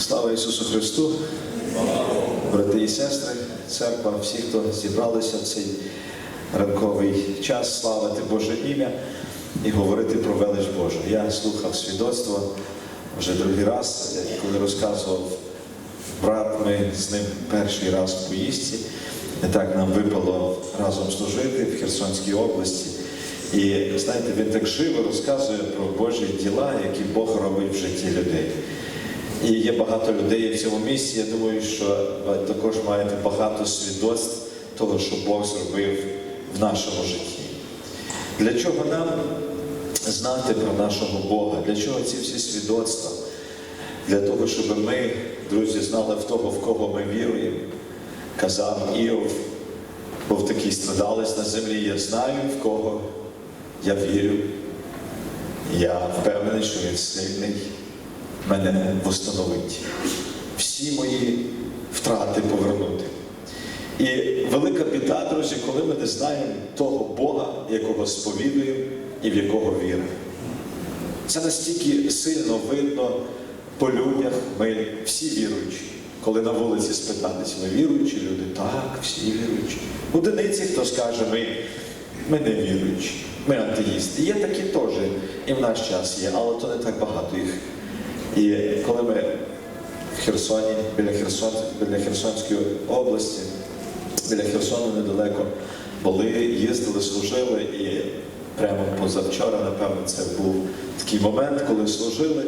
Слава Ісусу Христу! Брати і сестри, церква, всі, хто зібралися в цей ранковий час, славити Боже ім'я і говорити про велич Божу. Я слухав свідоцтво вже другий раз, коли розказував брат, ми з ним перший раз в поїздці. І так нам випало разом служити в Херсонській області. І знаєте, він так живо розказує про Божі діла, які Бог робить в житті людей. І є багато людей в цьому місці. Я думаю, що ви також маєте багато свідоцтв того, що Бог зробив в нашому житті. Для чого нам знати про нашого Бога? Для чого ці всі свідоцтва? Для того, щоб ми, друзі, знали в того, в кого ми віруємо. Казав Іов, був такий страдалець на землі, я знаю, в кого я вірю. Я впевнений, що він сильний мене восстановить. Всі мої втрати повернути. І велика біда, друзі, коли ми не знаємо того Бога, якого сповідуємо і в якого віримо. Це настільки сильно видно по людях, ми всі віруючі. Коли на вулиці спитатись, ми віруючі люди, так, всі віруючі. Одиниці, хто скаже, ми, ми не віруючі, ми атеїсти. Є такі теж, і в наш час є, але то не так багато їх. І коли ми в Херсоні, біля, Херсон, біля Херсонської області, біля Херсону недалеко були, їздили, служили, і прямо позавчора, напевно, це був такий момент, коли служили,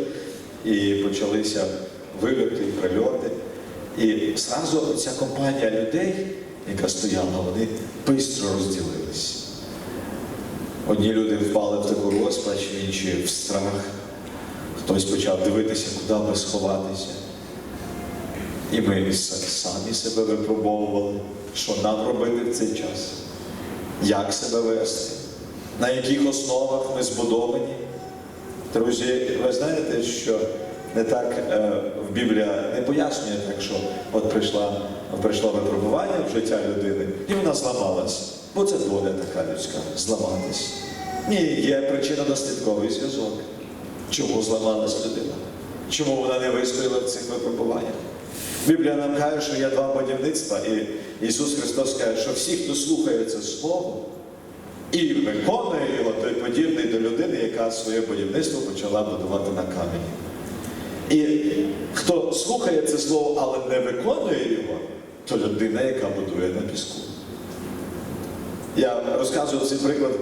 і почалися вильоти, прильоти. І зразу ця компанія людей, яка стояла, вони швидко розділились. Одні люди впали в таку розпач, інші в страх. Хтось почав дивитися, куди би сховатися. І ми самі себе випробовували, що нам робити в цей час, як себе вести, на яких основах ми збудовані. Друзі, ви знаєте, що не так е, в Біблія не пояснює так, що от прийшла, прийшло випробування в життя людини, і вона зламалась. Бо це доля така людська зламатись. Ні, є причинно-наслідковий зв'язок. Чому зламалась людина? Чому вона не вистояла в цих випробуваннях? Біблія нам каже, що є два будівництва, і Ісус Христос каже, що всі, хто слухає це Слово і виконує його, той подібний до людини, яка своє будівництво почала будувати на камені. І хто слухає це слово, але не виконує його, то людина, яка будує на піску. Я розказував цей приклад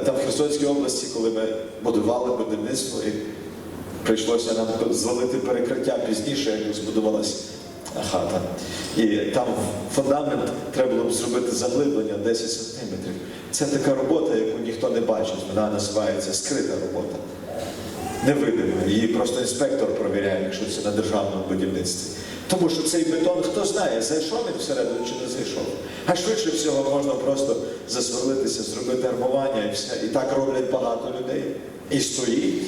там в Херсонській області, коли ми будували будівництво, і прийшлося нам звалити перекриття пізніше, як збудувалася хата. І там фундамент треба було б зробити заглиблення 10 сантиметрів. Це така робота, яку ніхто не бачить. Вона називається скрита робота. Невидима. Її просто інспектор провіряє, якщо це на державному будівництві. Тому що цей бетон, хто знає, зайшов він всередину чи не зайшов. А швидше всього можна просто засверлитися, зробити армування і все. І так роблять багато людей. І стоїть.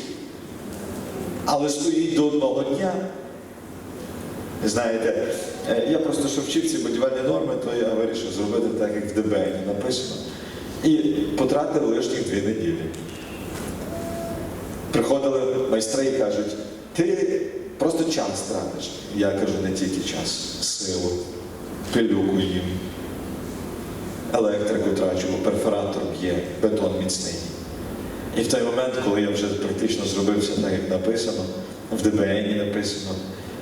Але стоїть до одного дня. Знаєте, е, я просто що вчив ці будівельні норми, то я вирішив зробити так, як в ДБН написано. І потратив лишніх дві неділі. Приходили майстри і кажуть, ти просто час тратиш. Я кажу, не тільки час, силу, пилюку їм, електрику трачу, бо перфоратор є, бетон міцний. І в той момент, коли я вже практично зробився так, як написано, в ДБНі написано,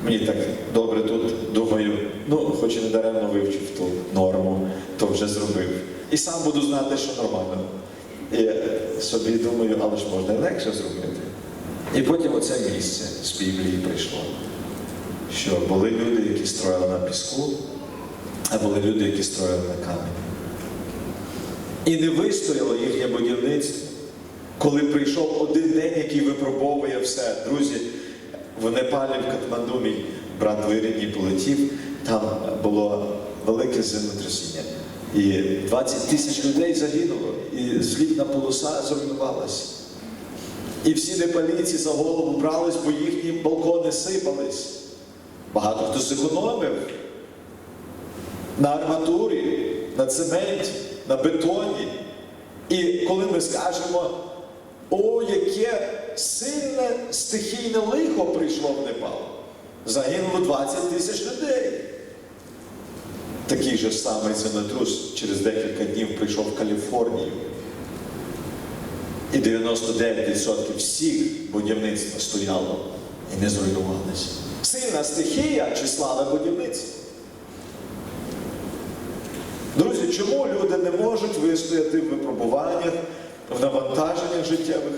мені так добре тут думаю, ну, хоч і не даремно вивчив ту норму, то вже зробив. І сам буду знати, що нормально. І собі думаю, але ж можна легше зробити. І потім оце місце з Біблії прийшло. Що були люди, які строїли на піску, а були люди, які строїли на камені. І не вистояло їхнє будівництво, коли прийшов один день, який випробовує все. Друзі, в Непалі, в Катманду, мій брат двоюрідній полетів, там було велике землетрясіння. І 20 тисяч людей загинуло, і злітна полоса зруйнувалася. І всі непалійці за голову брались, бо їхні балкони сипались. Багато хто зекономив на арматурі, на цементі, на бетоні. І коли ми скажемо, о, яке сильне стихійне лихо прийшло в Непал, Загинуло 20 тисяч людей. Такий же самий землетрус через декілька днів прийшов в Каліфорнію. І 99% всіх будівництва стояло і не зруйнувалося. Сильна стихія чи слава будівництва. Друзі, чому люди не можуть вистояти в випробуваннях, в навантаженнях життєвих,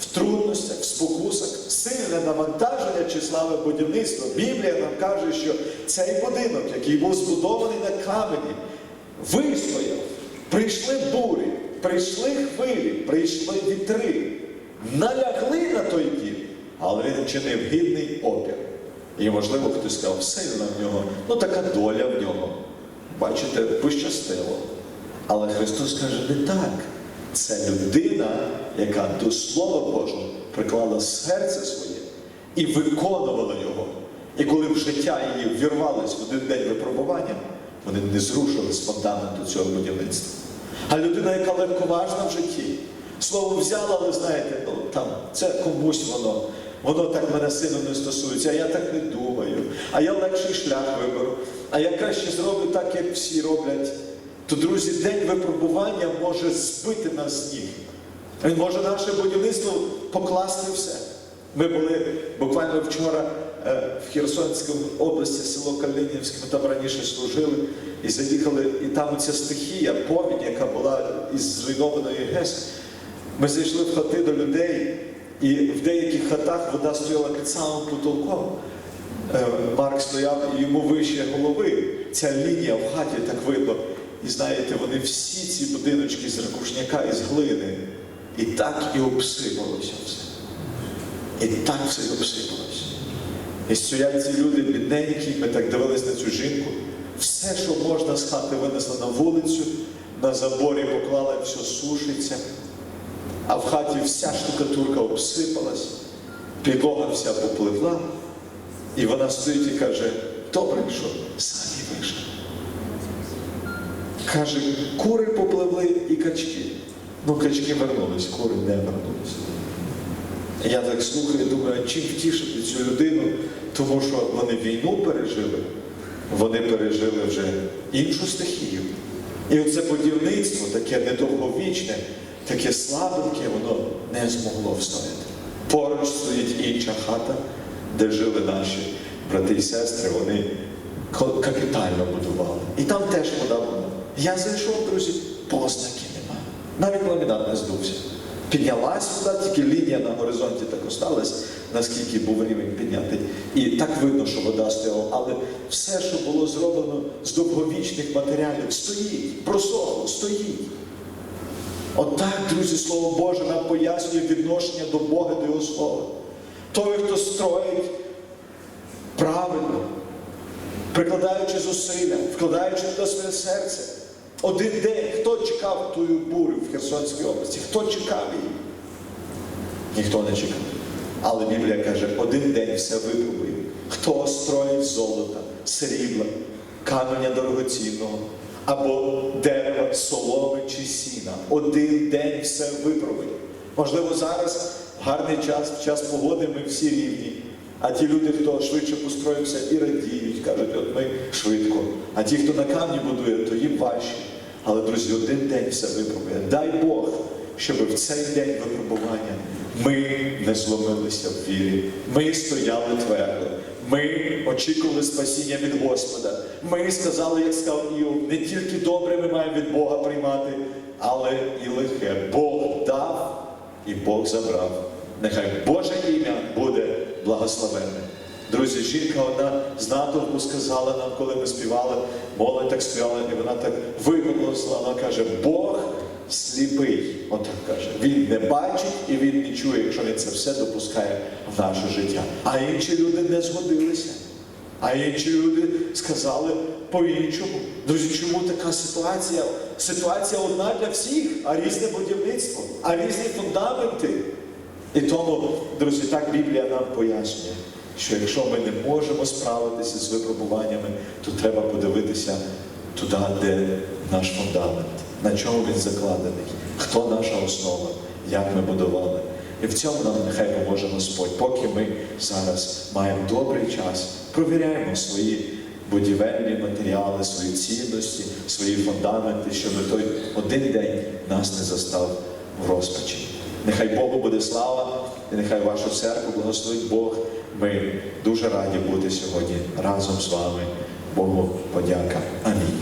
в трудностях, в спокусах? Сильне навантаження чи славе будівництва. Біблія нам каже, що цей будинок, який був збудований на камені, вистояв. Прийшли бурі, прийшли хвилі, прийшли вітри, налягли на той дім, але він чинив гідний опір. І, можливо, хтось сказав, сильна в нього, ну така доля в нього. Бачите, пощастило. Але Христос каже, не так. Це людина, яка до Слова Божого приклала серце своє і виконувала його. І коли в життя її вірвались в один день випробування, вони не зрушили з фундаменту цього будівництва. А людина, яка легковажна в житті, слово взяла, але знаєте, ну там це комусь воно. Воно так мене сильно не стосується, а я так не думаю, а я легший шлях виберу, а я краще зроблю так, як всі роблять. То, друзі, день випробування може збити нас з ніг. Він може наше будівництво покласти все. Ми були буквально вчора е, в Херсонській області, село Калинівське, ми там раніше служили і заїхали, і там ця стихія, повінь, яка була із зруйнованої ГЕС. Ми зайшли в хати до людей, і в деяких хатах вода стояла під самим потолком. Е, Марк стояв і йому вище голови. Ця лінія в хаті так видно. І знаєте, вони всі ці будиночки з ракушняка і з глини. І так і обсипалося все. І так все і обсипалося. І стоять ці люди бідненькі, ми так дивились на цю жінку. Все, що можна з хати винесла на вулицю, на заборі поклала, все сушиться. А в хаті вся штукатурка обсипалась, підлога вся попливла, і вона стоїть і каже, добре, що самі вийшли. Каже, кури попливли і качки. Ну, качки вернулись, кури не вернулись. Я так слухаю, думаю, чим втішити цю людину, тому що вони війну пережили, вони пережили вже іншу стихію. І оце будівництво, таке недовговічне, таке слабеньке, воно не змогло встояти. Поруч стоїть інша хата, де жили наші брати і сестри, вони капітально будували. І там теж вода була. Я зайшов, друзі, познаків немає. Навіть ламінат не здувся. Піднялась вода, тільки лінія на горизонті так осталась, наскільки був рівень піднятий. І так видно, що вода стояла, але все, що було зроблено з довговічних матеріалів, стоїть, просохло, стоїть. Отак, друзі, Слово Боже нам пояснює відношення до Бога, до Його Слова. Той, хто строїть правильно, прикладаючи зусилля, вкладаючи туди своє серце. Один день хто чекав тую бурю в Херсонській області? Хто чекав її? Ніхто не чекав. Але Біблія каже, один день все випробує. Хто строїть золота, срібла, каменя дорогоцінного, або дерева, соломи чи сіна. Один день все випробує. Можливо, зараз гарний час, в час погоди ми всі рівні. А ті люди, хто швидше построївся і радіють, кажуть, от ми швидко. А ті, хто на камні будує, то їм важче. Але, друзі, один день все випробує. Дай Бог, щоб в цей день випробування ми не зломилися в вірі. Ми стояли твердо. Ми очікували спасіння від Господа. Ми сказали, як сказав Іов, не тільки добре ми маємо від Бога приймати, але і лихе. Бог дав і Бог забрав. Нехай Боже ім'я буде благословенне. Друзі, жінка одна з натовпу сказала нам, коли ми співали, молодь так стояла, і вона так виголосила, вона каже, Бог сліпий. Отак каже. Він не бачить і він не чує, якщо він це все допускає в наше життя. А інші люди не згодилися. А інші люди сказали по-іншому. Друзі, чому така ситуація? Ситуація одна для всіх, а різне будівництво, а різні фундаменти. І тому, друзі, так Біблія нам пояснює, що якщо ми не можемо справитися з випробуваннями, то треба подивитися туди, де наш фундамент, на чому він закладений, хто наша основа, як ми будували. І в цьому нам нехай поможе Господь, поки ми зараз маємо добрий час, провіряємо свої будівельні матеріали, свої цінності, свої фундаменти, щоб той один день нас не застав в розпачі. Нехай Богу буде слава, і нехай вашу церкву благословить Бог. Ми дуже раді бути сьогодні разом з вами. Богу подяка. Амінь.